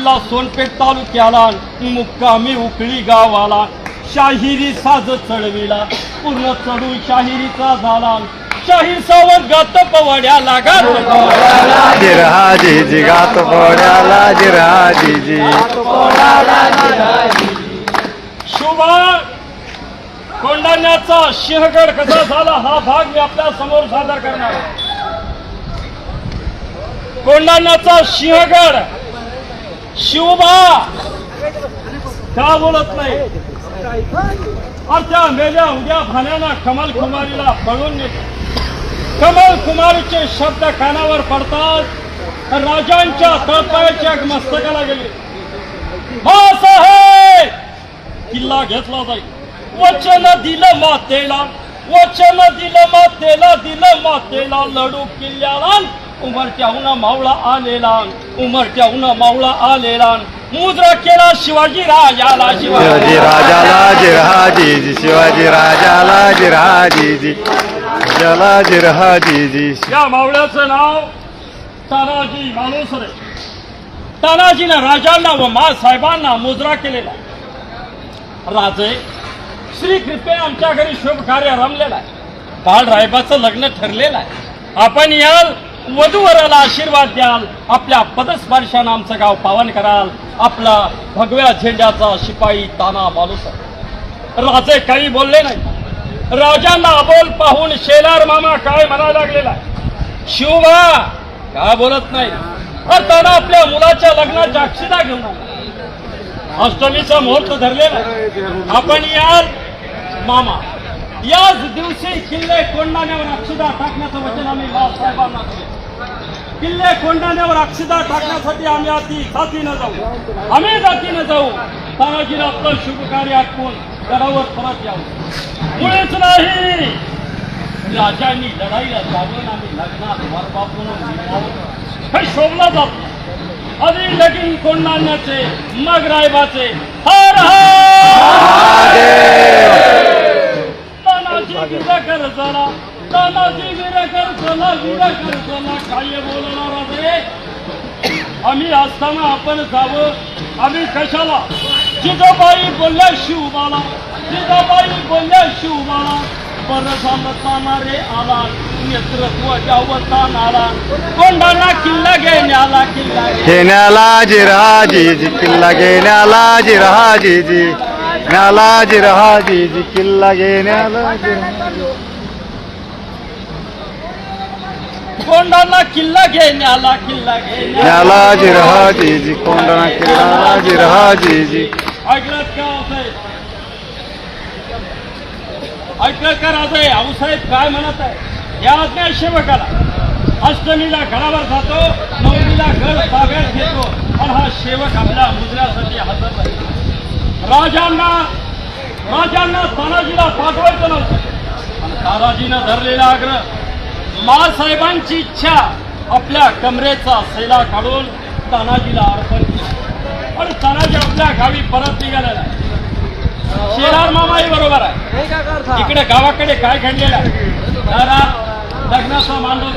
किल्ला सोनपेठ तालुक्याला मुक्कामी उकळी गावाला शाहिरी साज चढविला पूर्ण चढू शाहिरीचा झाला शाहीर सावध गात पवाड्याला गात पवाड्याला. गात जिरहाजी शुभा कोंडाण्याचा सिंहगड कसा झाला हा भाग मी आपल्यासमोर सादर करणार. कोंडाण्याचा सिंहगड शिवबा! का बोलत नाही. अरे त्या मेल्या उद्या भाण्याना कमल कुमारीला पळून नेत कमल कुमारीचे शब्द कानावर पडतात राजांच्या तळपायाच्या मस्तकाला गेले. किल्ला घेतला जाईल वचन दिलं मातेला. वचन दिलं मातेला दिलं मातेला लढू किल्ल्याला. उमरत्या उन्हा मावळा आलेला. उमरत्या उन्हा मावळा आलेला. मुद्रा केला शिवाजी राजाला शिवाजी राजाला जिरहाजी शिवाजी राजाला जिरहाजी जला जिरहाजी या मावळ्याचं नाव तानाजी मालुसरे तानाजीनं राजांना व मा साहेबांना मुजरा केलेला. राजे श्री कृपे आमच्या घरी शुभ कार्य रमलेलं आहे. बाळरायबाचं लग्न ठरलेलं आहे. आपण याल वधूवराला आशीर्वाद द्याल आपल्या पदस्पर्शानं आमचं गाव पावन कराल. आपला भगव्या झेंड्याचा शिपाई ताना मालुसर राजे काही बोलले नाही. राजांना अबोल पाहून शेलार मामा काय म्हणायला लागलेला आहे? शिवबा काय बोलत नाही? अरे ताना आपल्या मुलाच्या लग्नात अक्षिदा घेऊन अष्टमीचा मुहूर्त धरलेला आहे. आपण याल मामा. याच दिवशी किल्ले कोंडाण्यावर अक्षदा टाकण्याचं वचन आम्ही बाळासाहेबांना दिले. किल्ले कोंडाण्यावर अक्षदा टाकण्यासाठी आम्ही आधी जातीनं जाऊ. आम्ही जातीनं जाऊ. तानाजीनं आपलं शुभ कार्य आटपून गडावर परत जाऊ मुळेच नाही. राजांनी लढाईला जाऊन आम्ही लग्नात वरबाप म्हणून हे शोभला जात आधी लगीन कोंडाण्याचे मग रायबाचे. हर हर तानाजी वीरकर चला तानाजी वीरकर चला बोलणार रे आम्ही असताना आपण जावं. आम्ही कशाला? जिजाबाई बोलल्या शिवबाला जिजाबाई बोलल्या शिवबाला बरं झालं रे आला? नेतृत्व अवतान आला कोंडाणा किल्ला घेण्याला किल्ला घे- घेण्याला जिरहाजी किल्ला घेण्याला जिरहाजी न्याला जिरहाजी किल्ला घेण्याला जिरहाजी. कोंडाणा किल्ला घेण्याला किल्ला घेण्याला न्याला जिरहाजी कोंडणा किल्ला जिरहाजी ऐकलं का आऊसाहेब ऐकलं का राजे आऊसाहेब काय म्हणत आहे? या आज्ञा सेवकाला अष्टमीला घरावर जातो नवमीला घर ताब्यात घेतो आणि हा सेवक आपल्या मुद्र्यासाठी हजर राहील राजांना राजांना तानाजीला पाठवायचं नव्हतं. तानाजीनं धरलेला आग्रह. मासाहेबांची इच्छा आपल्या कमरेचा सैला काढून तानाजीला अर्पण केलं. पण तानाजी आपल्या गावी परत निघालेला शेरार मामाही बरोबर आहे. इकडे गावाकडे काय घडलेलं आहे? लग्नाचा मांडव